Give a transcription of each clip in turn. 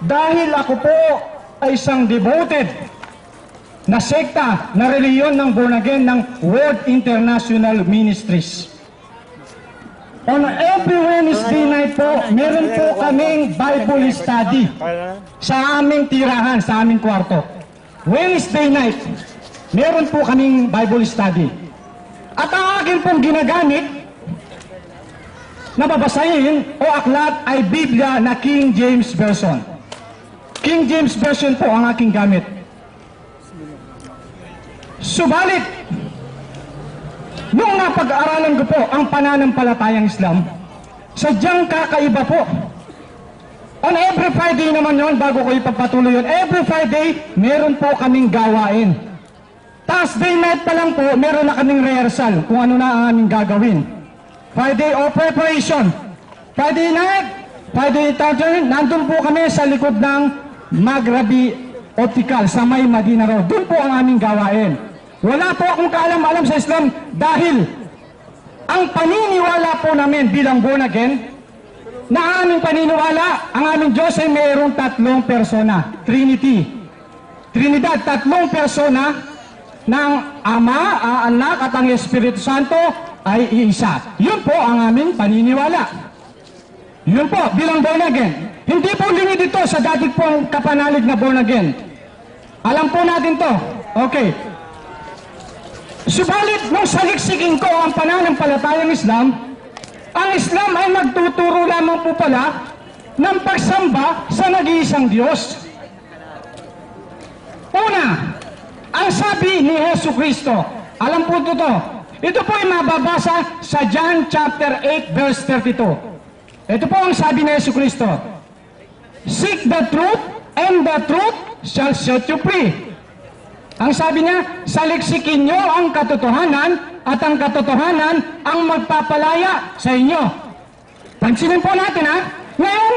Dahil ako po ay isang devoted na sekta na reliyon ng born again ng World International Ministries. On every Wednesday night po, meron po kaming Bible study sa aming tirahan, sa aming kwarto. Wednesday night, meron po kaming Bible study. At ang akin pong ginagamit na babasahin o aklat ay Biblia na King James Version. King James Version po ang aking gamit. Subalit, nung napag-aralan ko po ang pananampalatayang Islam, sadyang kakaiba po. On every Friday naman yon bago ko ipagpatuloy yun, every Friday, meron po kaming gawain. Thursday night pa lang po, meron na kaming rehearsal kung ano na ang aming gagawin. Friday or preparation. Friday night, Friday afternoon, nandun po kami sa likod ng Magrabi Optical sa May Madina Road. Doon po ang aming gawain. Wala po akong kaalam-alam sa Islam dahil ang paniniwala po namin bilang born again na aming paniniwala, ang aming Diyos ay mayroong tatlong persona, Trinity. Trinidad, tatlong persona ng Ama, ang Anak at ang Espiritu Santo ay iisa. Yun po ang aming paniniwala. Yun po, bilang born again. Hindi po lingid ito sa dati pong kapanalig na born again. Alam po natin to. Okay. Subalit, nung saliksikin ko ang pananampalatayang Islam, ang Islam ay nagtuturo lamang po pala ng pagsamba sa nag-iisang Diyos. Una, ang sabi ni Yesu Kristo, alam po ito to, ito po ay mababasa sa John chapter 8 verse 32. Ito po ang sabi ni Yesu Kristo, Seek the truth and the truth shall set you free. Ang sabi niya, saliksikin niyo ang katotohanan at ang katotohanan ang magpapalaya sa inyo. Pansinin po natin ha. Ngayon,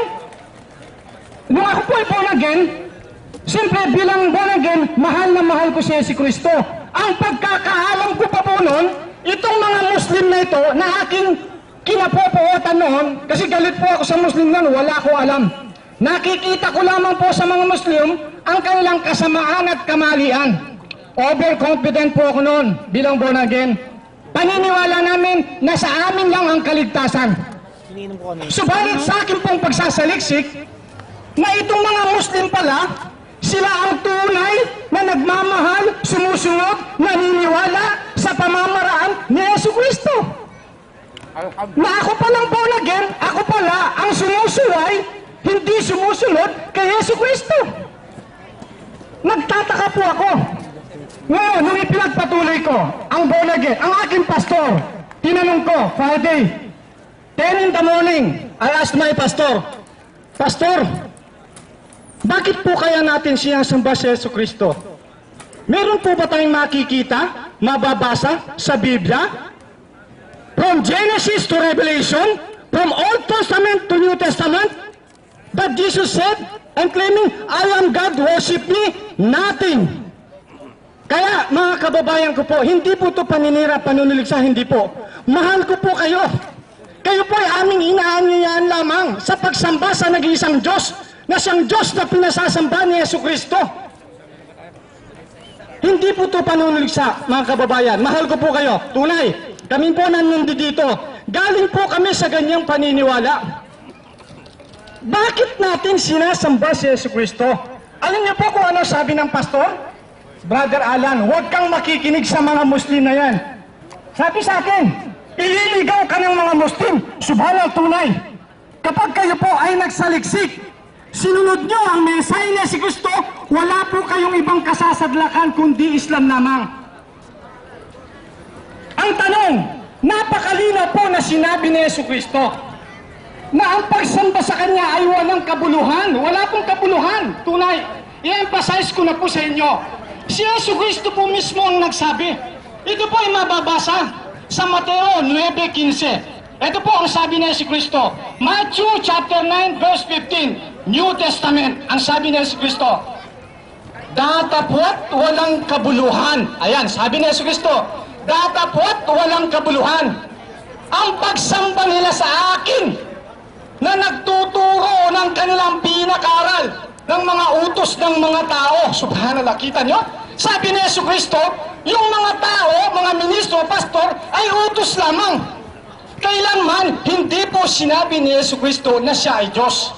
nung ako po ay born again, siyempre bilang born again, mahal na mahal ko si Yesu Kristo. Ang pagkakaalam ko pa po noon, itong mga Muslim na ito na aking kinapopotan noon, kasi galit po ako sa Muslim noon, wala ko alam. Nakikita ko lamang po sa mga Muslim ang kanilang kasamaan at kamalian. Overconfident po ako noon bilang born again. Paniniwala namin na sa amin lang ang kaligtasan. Subalit sa akin pong pagsasaliksik, na itong mga Muslim pala, sila ang tunay na nagmamahal, sumusunod, naniniwala sa pamamaraan ni Yesu Kristo. Na ako palang born again, ako pala ang sumusuway, hindi sumusunod kay Yesu Kristo. Nagtataka po ako. Ngayon, nung ipinagpatuloy ko, ang born again, ang aking pastor, tinanong ko, Friday, 10 in the morning, I asked my pastor, Pastor, bakit po kaya natin sinasamba si Yesu Kristo? Meron po ba tayong makikita, mababasa sa Biblia? From Genesis to Revelation, from Old Testament to New Testament, that Jesus said, and claiming, I am God, worship me, nothing. Kaya mga kababayan ko po, hindi po ito paninira, panunuligsa, hindi po. Mahal ko po kayo. Kayo po ay aming inaanyayahan lamang sa pagsamba sa nag-iisang Diyos na siyang Diyos na pinasasamba ni Yesu Kristo. Hindi po ito panunuligsa, mga kababayan. Mahal ko po kayo. Tunay, kami po nandito dito. Galing po kami sa ganyang paniniwala. Bakit natin sinasamba si Yesu Kristo? Alam niyo po kung ano sabi ng pastor? Brother Alan, huwag kang makikinig sa mga Muslim na yan. Sabi sa akin, ililigaw ka ng mga Muslim, subalang tunay. Kapag kayo po ay nagsaliksik, sinunod nyo ang mensahe ni si Kristo, wala po kayong ibang kasasadlakan kundi Islam lamang. Ang tanong, napakalinaw po na sinabi ni Yesu Kristo na ang pagsamba sa Kanya ay walang kabuluhan. Wala pong kabuluhan. Tunay, i-emphasize ko na po sa inyo. Si Yesu Kristo po mismo ang nagsabi. Ito po ay mababasa sa Mateo 9.15. Ito po ang sabi ni Yesu Kristo. Matthew chapter 9 verse 15. New Testament. Ang sabi ni Yesu Kristo. Datapwat walang kabuluhan. Ayan, sabi ni Yesu Kristo. Datapwat walang kabuluhan. Ang pagsamba nila sa akin nagtuturo ng kanilang pinakaral utos ng mga tao. Subhanallah, kita nyo? Sabi ni Yesu Kristo, yung mga tao, mga ministro, pastor, ay utos lamang. Kailanman, hindi po sinabi ni Yesu Kristo na siya ay Diyos.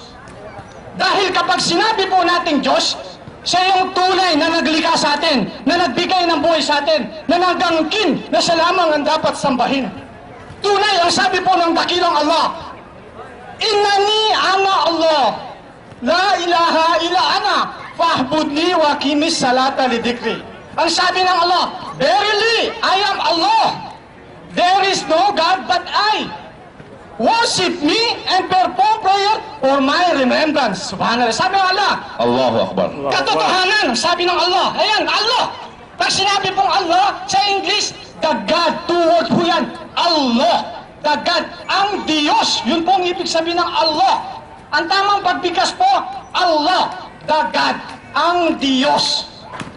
Dahil kapag sinabi po nating Diyos, siya yung tunay na naglikha sa atin, na nagbigay ng buhay sa atin, na nagangkin na siya lamang ang dapat sambahin. Tunay ang sabi po ng dakilang Allah, Innani ana Allah, la ilaha illa ana, fahbudni wa kimis salata lidikri. Ang sabi ng Allah, Verily, I am Allah. There is no God but I. Worship me and perform prayer for my remembrance. Subhanallah. Sabi ng Allah, Allahu Akbar. katotohanan, sabi ng Allah. Ayan, Allah. Pag sinabi pong Allah sa English, the God, two words po yan. Allah. The God, ang Diyos. Yun po ang ibig sabihin ng Allah. Ang tamang pagbigkas po, Allah. The God, ang Diyos.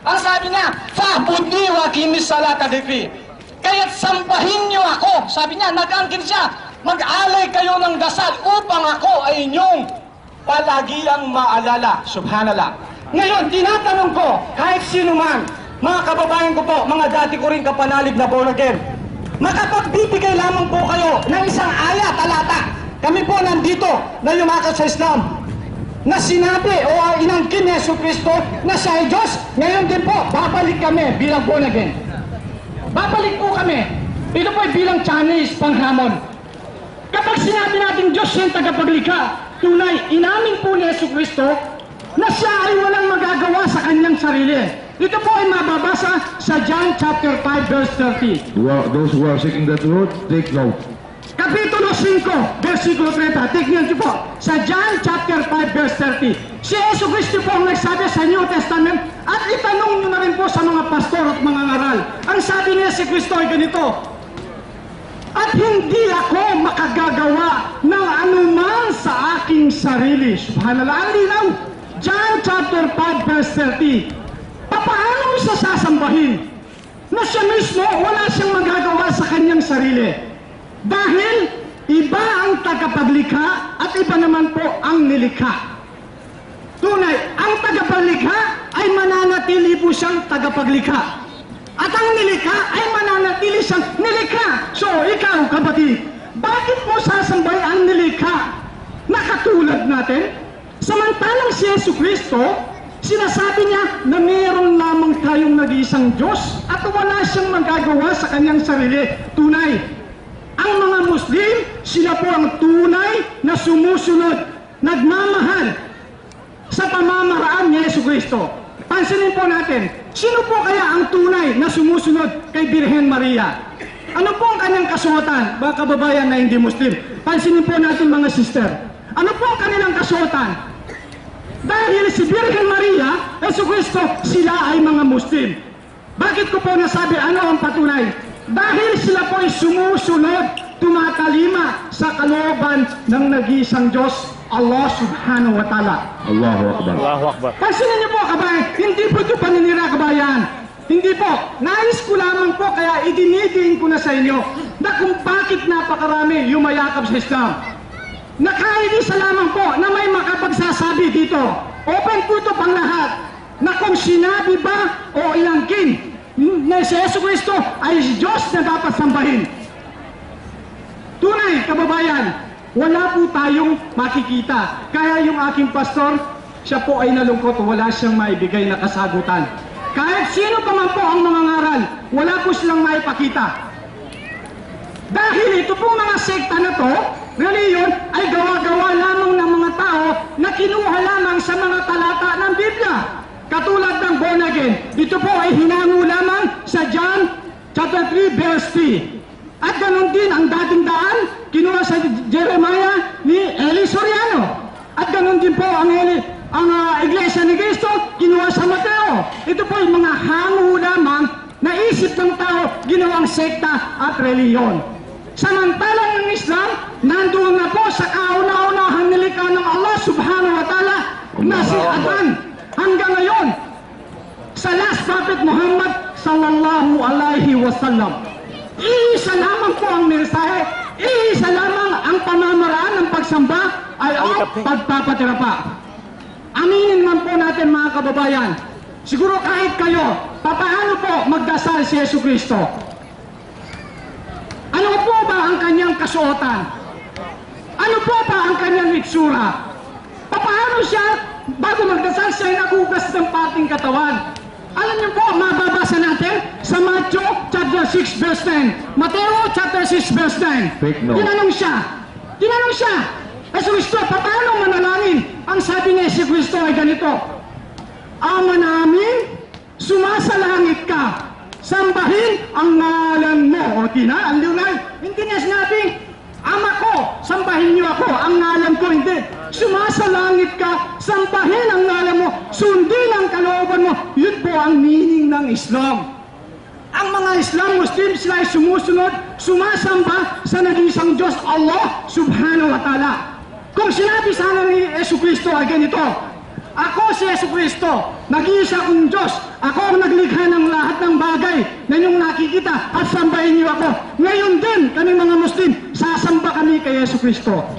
Ang sabi niya, Fahbudni wa kimis salata dikri. Kaya't sambahin niyo ako. Sabi niya, nag-angkin siya. Mag-alay kayo ng dasal upang ako ay inyong palagiang maalala. Subhanallah. Ngayon, tinatanong ko, kahit sino man, mga kababayan ko po, mga dati ko rin kapanalig na born again, makapagbibigay lamang po kayo ng isang aya, talata. Kami po nandito na lumakas sa Islam na sinabi o inangkin ni Yesu Kristo na siya ay Diyos. Ngayon din po, babalik kami bilang born again. Babalik po kami. Ito po ay bilang Chinese panghamon. Kapag sinabi natin Diyos yung tagapaglikha, tunay, inamin po ni Yesu Kristo na siya ay walang magagawa sa kanyang sarili. Ito po ay mababasa sa John chapter 5 verse 30. Who are- Those who are seeking that truth, take note. Kapitulo 5, versikulo 30. Tignan niyo po. Sa John chapter 5, verse 30. Si Yesu Cristo po ang nagsabi sa New Testament at itanong niyo na rin po sa mga pastor at mga ngaral. Ang sabi ni Yesu Cristo ay ganito, At hindi ako makagagawa ng anuman sa aking sarili. Subhanallah, ang linaw. John chapter 5, verse 30. Sasambahin? Na siya mismo, wala siyang magagawa sa kanyang sarili. Dahil iba ang tagapaglikha at iba naman po ang nilikha. Tunay, ang tagapaglikha ay mananatili po siyang tagapaglikha. At ang nilikha ay mananatili siyang nilikha. So, ikaw kapatid, bakit mo sasambay ang nilikha na katulad natin? Samantalang si Yesu Kristo, sinasabi niya na meron lamang tayong nag-iisang Diyos at wala siyang magagawa sa kanyang sarili. Tunay, ang mga Muslim, sila po ang tunay na sumusunod, nagmamahal sa pamamaraan ni Yesu Kristo. Pansinin po natin, sino po kaya ang tunay na sumusunod kay Birhen Maria? Ano po ang kanyang kasuotan, mga kababayan na hindi Muslim? Pansinin po natin mga sister. Ano po ang kanilang kasuotan? Dahil si Birhen Maria, Yesu Kristo, sila ay mga Muslim. Bakit ko po nasabi ano ang patunay? Dahil sila po ay sumusunod, tumatalima sa kalooban ng nag-iisang Diyos, Allah subhanahu wa ta'ala. Allahu Akbar. Allahu Akbar. Pansinin niyo po, kabayan, hindi po ito paninira, kabayan. Hindi po. Nais ko lamang po, kaya idinidiin ko na sa inyo na kung bakit napakarami yumayakap sa Islam. Na kahit isa lamang po na may makapagsasabi dito, open po ito pang lahat, na kung sinabi ba o ilangkin na si Yesu Kristo ay Diyos na dapat sambahin. Tunay, kababayan, wala po tayong makikita. Kaya yung aking pastor, siya po ay nalungkot, wala siyang maibigay na kasagutan. Kahit sino pa man po ang mga wala po silang maipakita. Dahil ito pong mga sekta na to, reliyon, ay gawa-gawa lamang ng mga tao na kinuha lamang sa mga talata ng Biblia. Katulad ng born again, ito po ay hinango lamang sa John chapter 3 verse 3. At ganon din ang dating daan, kinuha sa Jeremiah ni Eli Soriano. At ganon din po ang, Eli, ang ah, Iglesia ni Cristo, kinuha sa Mateo. Ito po ay mga hango lamang na isip ng tao, ginawang sekta at reliyon. Samantalang ang Islam, nandoon na po sa kauna-unahang nilikha ng Allah subhanahu wa ta'ala na si Adan hanggang ngayon sa last prophet Muhammad sallallahu alaihi wasallam. Iisa lamang po ang mensahe, iisa lamang ang pamamaraan ng pagsamba ay ang pagpapatira pa. Aminin man po natin natin mga kababayan, siguro kahit kayo, papaano po magdasal si Yesu Kristo? Ano po ba ang kanyang kasuotan? Ano po ba ang kanyang itsura? Paano siya, bago magdasal, siya ay nagugas ng pating katawan? Alam niyo po, mababasa natin sa Matthew chapter 6 verse 10. Mateo chapter 6 verse 10. Take note. Tinanong siya, tinanong siya, Yesu Kristo, paano manalangin? Ang sabi ni Yesu Kristo ay ganito, Ama namin, sumasalangit ka, sambahin ang ngalan mo. O tina, ang liwanag. Hindi niya sinabing, Ama ko, sambahin niyo ako, ang ngalan ko hindi. Sumasalangit ka, sambahin ang ngalan mo, sundin ang kalooban mo. Yun po ang meaning ng Islam. Ang mga Islam Muslim sila ay sumusunod, sumasamba sa nag-iisang Diyos, Allah subhanahu wa ta'ala. Kung sinabi sana ni Yesu Kristo ay ganito, Ako si Yesu Kristo, nag-iisa kong Diyos, ako ang naglikha ng lahat ng bagay na inyong nakikita at sambahin niyo ako. Ngayon din, kami mga Muslim, sasamba kami kay Yesu Kristo.